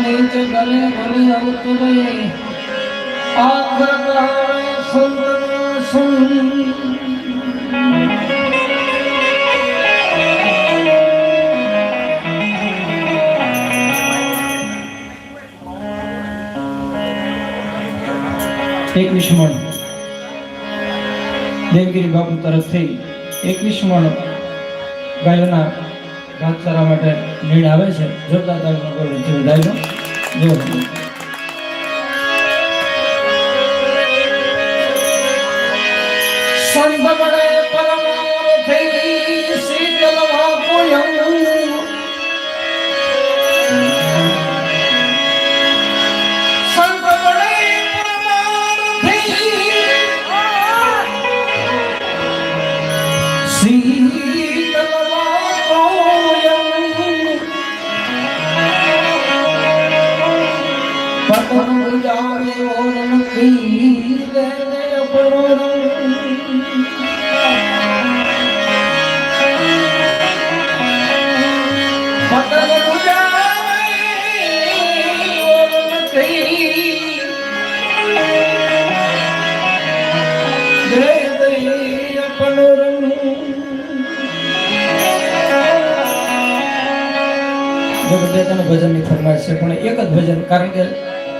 નીચે ગલે ગલે અવતરે આખર ગાળે સંતન સુન એકવીસ મણ દેવગીરી બાપુ તરફથી એકવીસ મણ ગાયોના ઘાસચારા માટે નીડ આવે છે. જોતા તાલનો ગોળ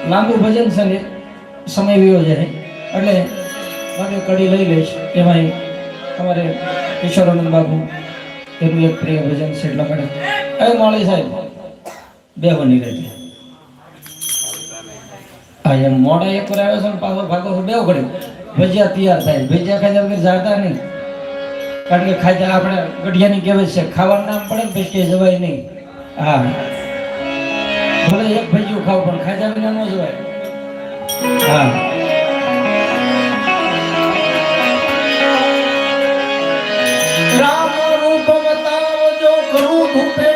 લાંબુ ભજન ને, સમય વયો જાય. એટલે મારે કડી લઈ લઈશ. એમાંય તમારે કિશોરાનંદ બાબુ એનું એક પ્રિય ભજન છે એટલા માટે. એ માળી સાહેબ, બે બની રહી હા એમ મોડા એક પર આવ્યો છે પાછો ભાગો બે ઘડે ભજીયા તૈયાર થાય. ભજીયા ખાધા વગર જાતા નહીં. કારણ કે ખાધા આપણે ગઢિયાની કહેવત છે, ખાવાનું નામ પડે ને પછી જવાય નહીં. હા. ભલે એક ભજીયું ખાવ, પણ ખાધા વિના ન જવાય. હા. રામ રૂપ બતાવજો કરું ધૂપેડો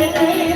Ele tem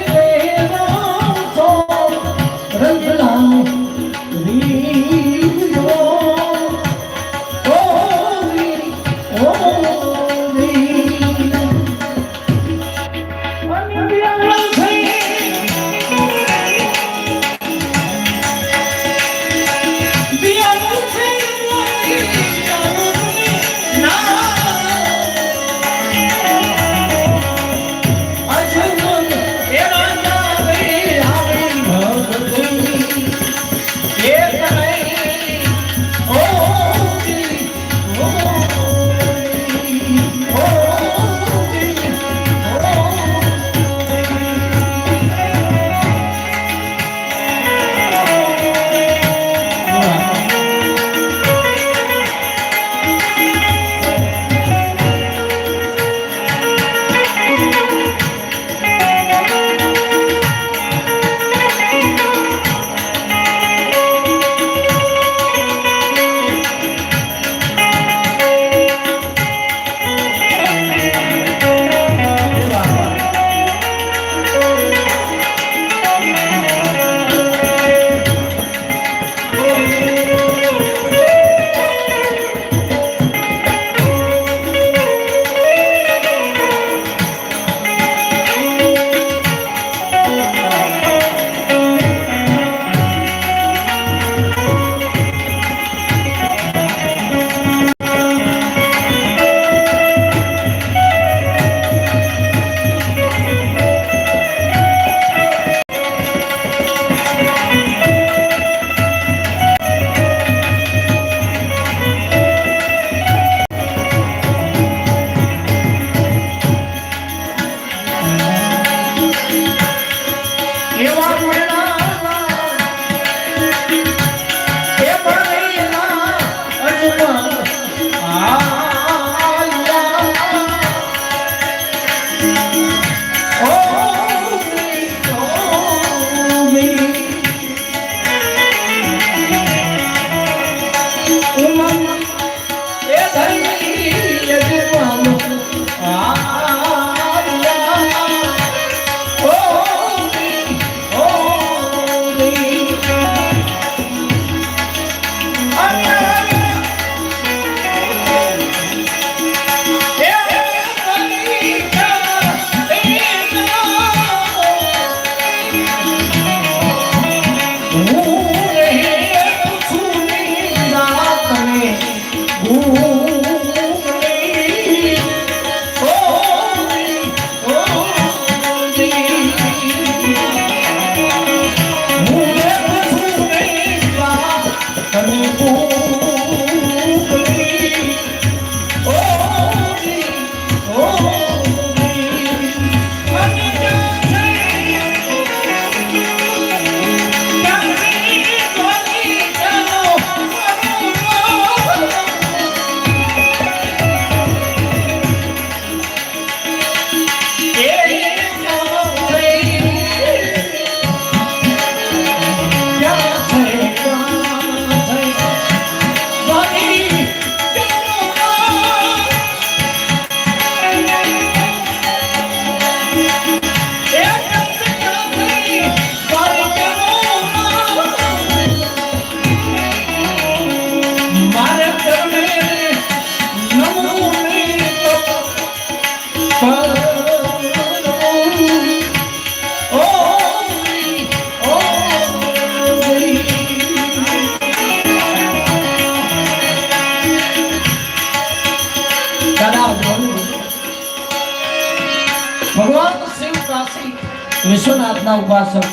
વિશ્વનાથના ઉપાસક.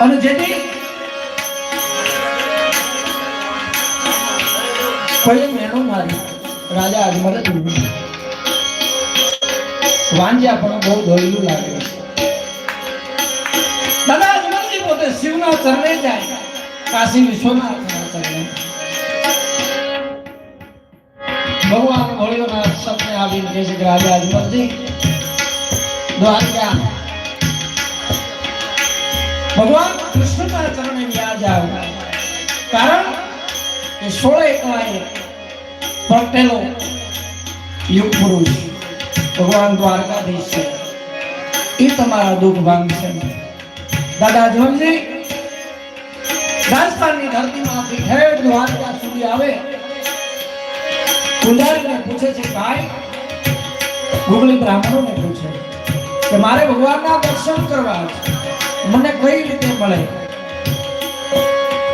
અને જેથી કોઈ મેળો મારી, રાજા અજમલ વાંજ્યા પણ બહુ દોડ્યું લાગે. દાદા અજમલજી પોતે શિવના ચરણે જાય. કાશી વિશ્વનાથના ચરણે. ભગવાન ભોળિયોનાથ સપને આવીને કહે છે કે રાજા અજમલજી દ્વારકા ભગવાન કૃષ્ણના ચરણે યાદ જાઓ કારણ કે સોળે એકલાએ પ્રગટેલો યુગ પુરુષ ભગવાન દ્વારકાધીશ છે. એ તમારા દુઃખ ભાંગશે દાદા અજમલજી રાજસ્થાનની ધરતીમાંથી ઠેઠ દ્વારકા સુધી આવે. કુંડારીને પૂછે છે, ભાઈ, ગુગલી બ્રાહ્મણોને પૂછે કે મારે ભગવાનના દર્શન કરવા છે. મને કઈ રીતે મળે?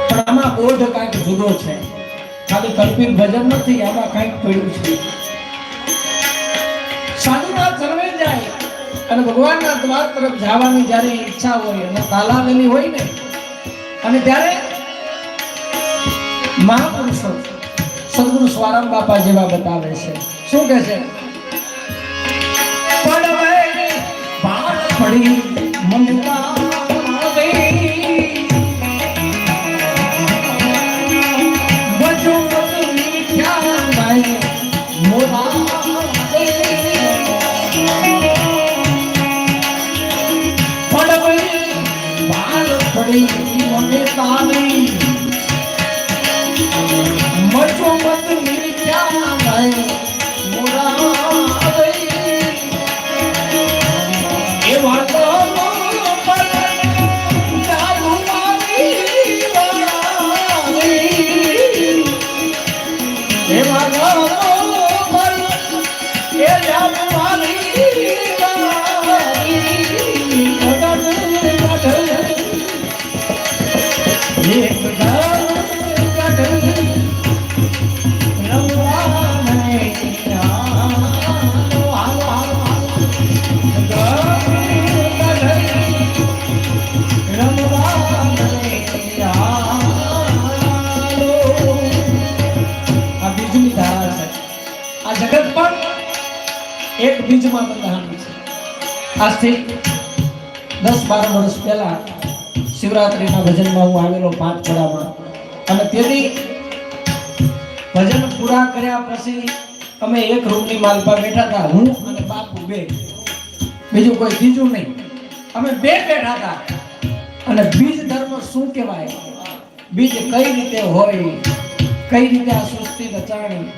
પણ આમાં બોધ કાંઈક જુદો છે. ખાલી કલ્પિત ભજન નથી, આમાં કાંઈક પડ્યું છે. સાધુના સર્વે જાય અને ભગવાનના દ્વાર તરફ જવાની જ્યારે ઈચ્છા હોય અને તાલાવેલી હોય ને, અને ત્યારે મહાપુરુષો સદગુરુ સ્વારામ બાપા જેવા બતાવે છે. શું કહે છે? પડી આજથી દસ બાર વર્ષ પહેલા શિવરાત્રિના ભજનમાં હું આવેલો પાંચ પડામાં અને તેથી ભજન પૂરા કર્યા પછી અમે એક રૂમની માલપા બેઠા હતા, હું અને બાપુ બે. બીજું કોઈ બીજું નહીં. અમે બે બેઠા હતા. અને બીજ ધર્મ શું કહેવાય? બીજ કઈ રીતે હોય? કઈ રીતે આ સૃષ્ટિ રચાણી?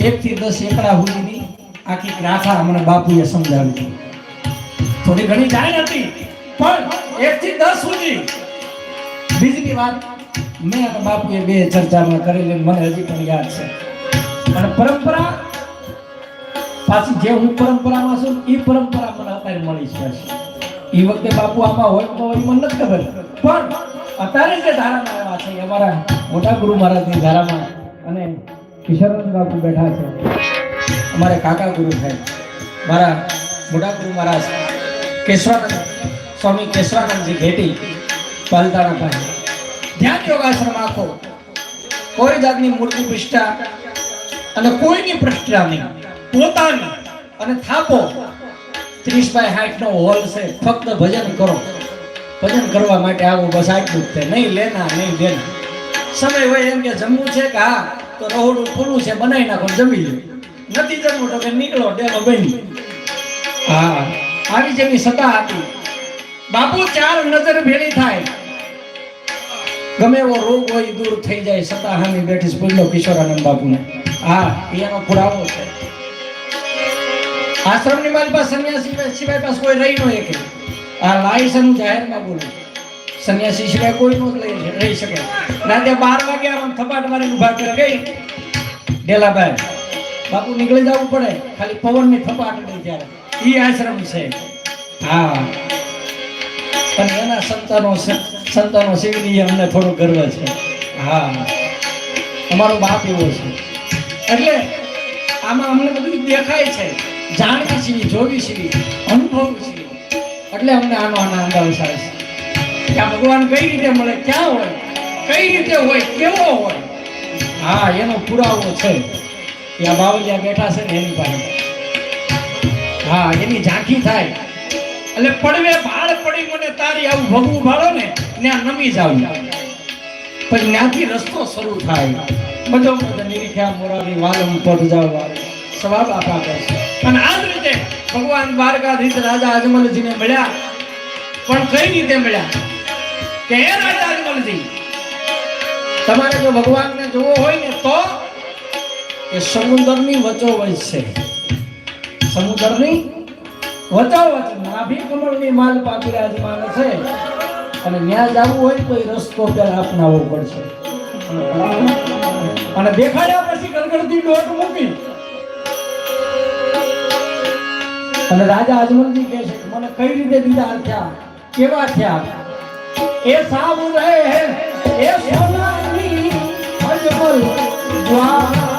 એક થી દસ એકડા સુધીની આખી ગાથા મને બાપુએ સમજાવી થોડી ઘણી જાણ હતી, પણ એક થી દસ સુધી. બીજી વાત, મેં અને બાપુએ બે ચર્ચામાં કરેલી મને હજી પણ યાદ છે. અને પરંપરા, પાછી જે હું પરંપરામાં છું એ પરંપરા મને અત્યારે મળી છે. એ વખતે બાપુ આમાં હોય તો હોય, મને નથી ખબર. પણ અત્યારે જે ધારામાં આવ્યા છે અમારા મોટા ગુરુ મહારાજની ધારામાં અને કિશોરનંદ બાપુ બેઠા છે. અમારે કાકા ગુરુ સાહેબ મારા મોટા ગુરુ મહારાજ કેશવાનંદ, સ્વામી કેશવાનંદજી ઘેટી પાલતાણા પાસે. ધ્યાન યોગાસન આખો. કોઈ જાતની મૂર્તિ પ્રતિષ્ઠા અને કોઈની પ્રતિષ્ઠા નહીં. પોતાની અને થાપો. ત્રીસ બાય સાઠ નો હોલ છે. ફક્ત ભજન કરો. ભજન કરવા માટે આવું બસ આટલું જ છે. નહીં લેના નહીં દેના સમય હોય એમ કે જમવું છે કે હા, તો રહોડું ખુલ્લું છે, બનાવી નાખો જમી લો. નથી જમવું તો કે નીકળો ડેલો બની હા. આવી જેવી સત્તા હતી બાપુ ચાર નજર ભેળી થાય. ગમે એવો રોગ હોય દૂર થઈ જાય સત્તા હામી બેઠી સ્પીડલો કિશોરાનંદ બાપુને. હા એનો પુરાવો છે. આશ્રમની મારી પાસે સન્યાસી સિવાય પાસે કોઈ રહી ન શકે. આ લાયસન્સ જાહેરમાં બોલું. સન્યાસી સિવાય કોઈ નો લઈ રહી શકે. રાતે બાર વાગે આમ થપાટ મારી ઊભા કરે ગઈ ડેલાભાઈ બાપુ નીકળી જવું પડે. ખાલી પવનની થપાટ નહીં ત્યારે. ઈ આશ્રમ છે. હા. અને એના સંતાનો સંતાનો શિવની અમને થોડો ગર્વ છે. હા. અમારો બાપ એવો છે. એટલે આમાં અમને બધું દેખાય છે. જાણવી છીએ, જોવી છીએ, અનુભવ છીએ. એટલે અમને આનો આનંદ અવસાય છે. આ ભગવાન કઈ રીતે મળે, ક્યાં હોય, કઈ રીતે હોય, કેવો હોય. હા, એનો પુરાવો છે. આ બાવલિયા બેઠા છે ને એની પાસે. હા, એની ઝાંખી થાય. એટલે પડવે ભાળ પડી મને તારી આવું ભગવું ભાળો ને, ત્યાં નમી જાવ પણ ત્યાંથી રસ્તો શરૂ થાય. બધો બધો નિરીખ્યા મોરારી વાલમ પદ જાવ. સવાલ આપા કરશે અને આ જ રીતે ભગવાન દ્વારકાધીશ રાજા અજમલજીને મળ્યા. પણ કઈ રીતે મળ્યા? કે હે રાજા અજમલજી, તમારે જો ભગવાનને જોવો હોય ને તો એ સમુદ્રની વચોવચ છે. સમુદ્રની વચોવચ નાભી કમળની માલ પાકી રાજમાન છે. અને ત્યાં જવું હોય તો એ રસ્તો પેલા અપનાવવો પડશે. અને દેખાડ્યા પછી ગણગણતી ડોટ મૂકી. અને રાજા અજમલજી કહે છે મને કઈ રીતે દીદાર થયા? કેવા થયા? એ સાબુ રહે હે, એ સોનાની અજમલ દ્વારકા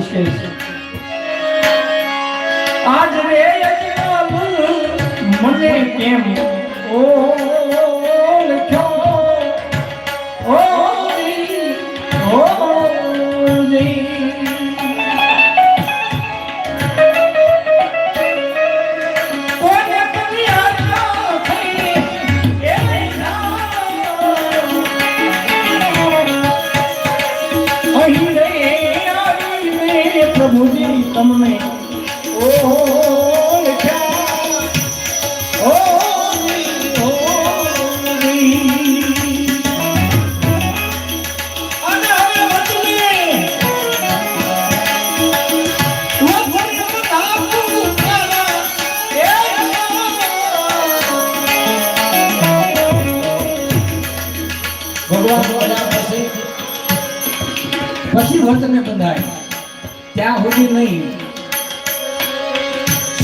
કહે છે. આજ રે મને કેમ? ઓળખ્યો ભગવાન પછી પછી વચને બંધાય. ત્યાં સુધી નહીં.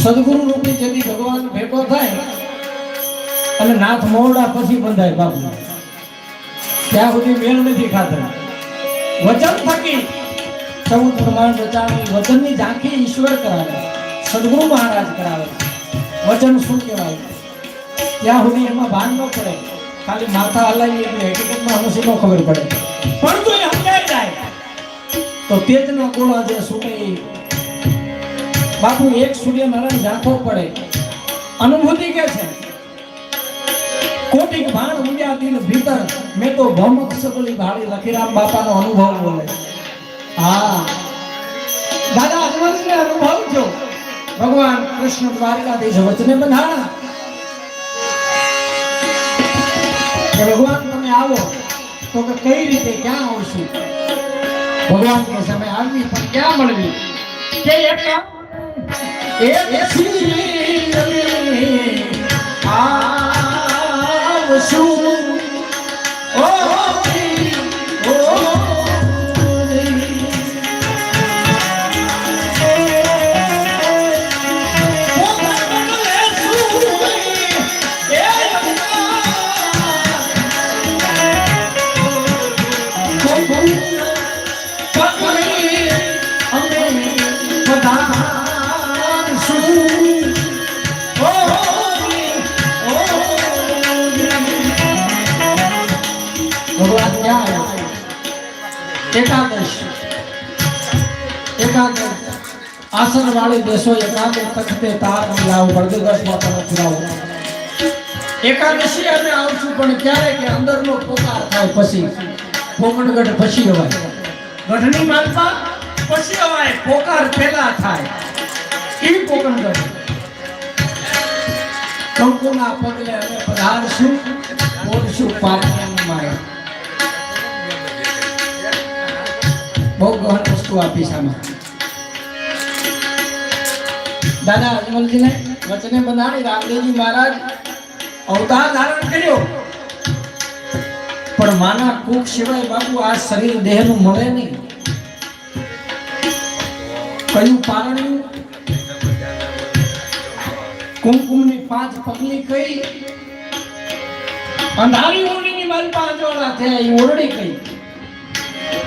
સદગુરુ રૂપી જેથી ભગવાન ભેટો થાય અને નાથ મોરડા પછી બંધાય બાપુ ત્યાં સુધી મેળ નથી ખાતો વચન થકી ચૌદ પ્રમાણ રચાણી વચનની ઝાંખી ઈશ્વર કરાવે, સદગુરુ મહારાજ કરાવે. વચન શું કહેવાય? ત્યાં સુધી એમાં ભાન ન પડે ખાલી માથા હલાવી એટલે હકીકતમાં હમણાં ન ખબર પડે. પણ જો એ સમજાઈ જાય. તો તેજના ગોળા જે સુકે એ. બાપુ એક સૂર્યનારાયણ ઝાંખો પડે. અનુભૂતિ કે છે? કોટિક ભાણ ઉડ્યા દિલ ભીતર. મેં તો ભમક સકલી ભાળી લખીરામ બાપાનો અનુભવ બોલે. હા. દાદા અનુભવ છો. ભગવાન કૃષ્ણ દ્વારકાધીશ વચને બંધાણા. ભગવાન તમે આવો તો કે કઈ રીતે ક્યાં આવશું? ભગવાન કે સમય આવી પણ ક્યાં મળવી? કે એક એક આવશું. એકાદશ આસન વાળી દેશો એકાદે તખતે તાર લાવ દસ માતાનો પુરાવો એકાદશી અમે આવશું પણ ક્યારે કે અંદરનો પોકાર થાય પછી. પોકણગઢ પછી અવાય. ગઢની માલપા પછી અવાય, પોકાર પેલા થાય. એ પોકણગઢ કંકુના પગલે અમે પધારશું બોલશું પાટણની માય. બહુ ગહન વસ્તુ આપી સામે દાદા અજમલજીને વચને બનાવી રામદેવજી મહારાજ અવતાર ધારણ કર્યો. પણ માના કુક સિવાય બાપુ આ શરીર દેહનું મળે નહીં. કયું પારણ્યું? કુમકુમની પાંચ પગલી કઈ અંધારી ઓરડીની મારી પાંચ ઓરડા થયા, એ ઓરડી કઈ?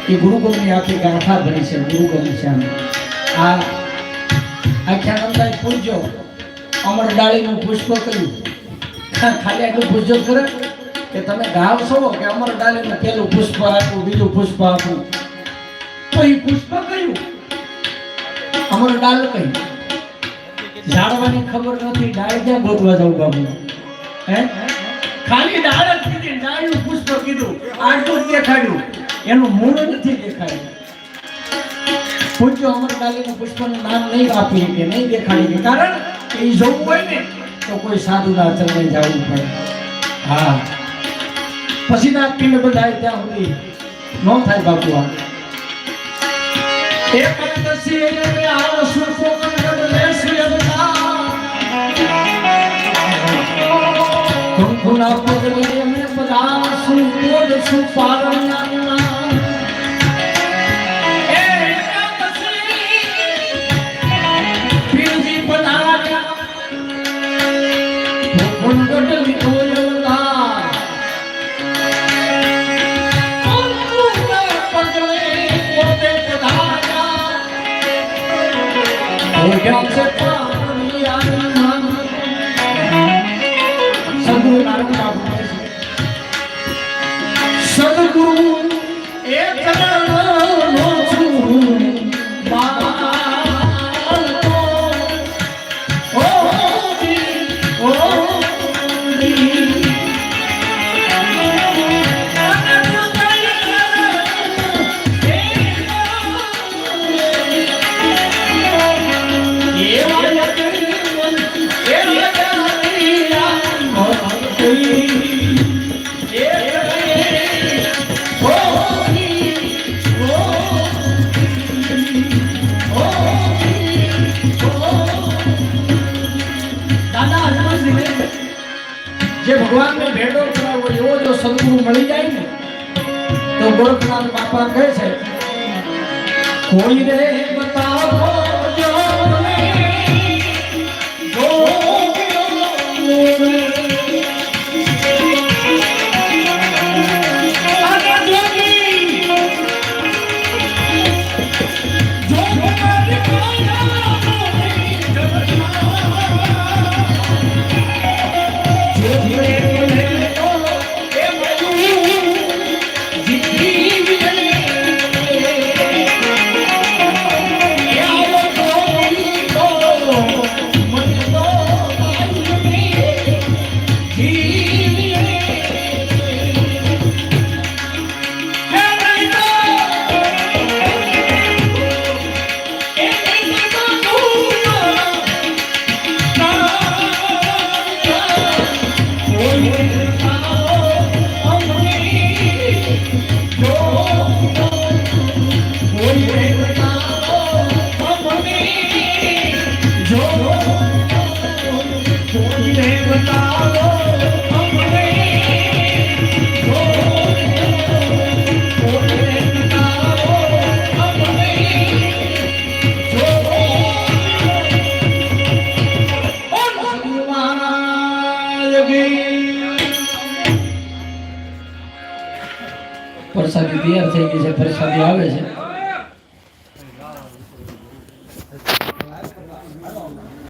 એ ગુરુકુળની આખી ગાંઠા ભરી છે ગુરુકુળ છે. આ આખ્યાનંદાએ પૂછજો અમર ડાળીનું પુષ્પ કર્યું. ખાલી આટલું પૂછજો કરે કે તમે ગાવ છો કે અમર ડાળીનું પેલું પુષ્પ આપ્યું, બીજું પુષ્પ આપ્યું? તો એ પુષ્પ કયું અમર ડાળ કઈ? ઝાડવાની ખબર નથી, ડાળ ક્યાં ગોતવા જવું બાબુ હે? ખાલી ડાળ જ કીધી, ડાળનું પુષ્પ કીધું. આટલું જ દેખાડ્યું. એનું મૂળ નથી દેખાડ્યું. પૂજ્ય અમર ડાલીનું પુષ્પનું નામ નહીં આપી કે નહીં દેખાડી કે કારણ કે એ જોવું હોય ને તો કોઈ સાધુના ચરણે જવું પડે હા પછી ના પિંડ બધાય ત્યાં સુધી ન થાય બાપુ આ એકાદશી એને આવશું પોકણ લેશું અવતાર. કંકુના પગલે અમે પધારશું, ઓઢશું પારણના છે જો સદગુરુ મળી જાય ને તો ગોરખનાથ બાપા કહે છે કોઈ રે બતાવો જો મને, જો